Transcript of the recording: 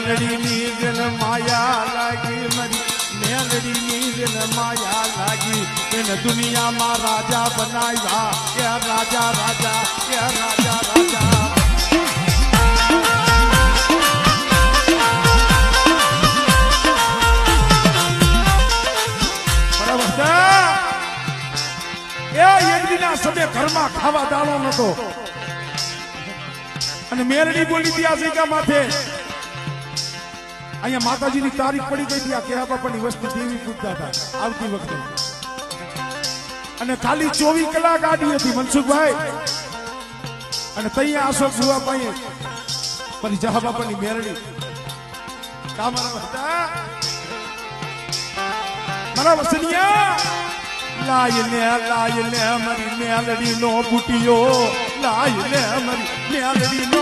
મેલડીની દિલ માયા લાગી મરી. મેલડીની દિલ માયા લાગી. એને દુનિયામાં રાજા બનાવ્યા. કે રાજા રાજા, કે રાજા રાજા. ઘરમાં ખાવા દાણો નતો અને મેરડી બોલી ત્યાં જગ્યા માથે અહીંયા માતાજીની તારીખ પડી ગઈ હતી, આ કેહા બાપાની વસ્તુ દેવી પૂજતા હતા, આવતી વખતે. અને ખાલી ચોવીસ કલાક આડી હતી, મનસુખભાઈ. અને તૈયા અશોક ભુવા પાઈએ પણ જહા બાપાની મેરડી. કામરા હતા. મારા વસનિયા લાય લે લાય લે મારી મેલડી નો બુટિયો લાય લે મારી મેલડી નો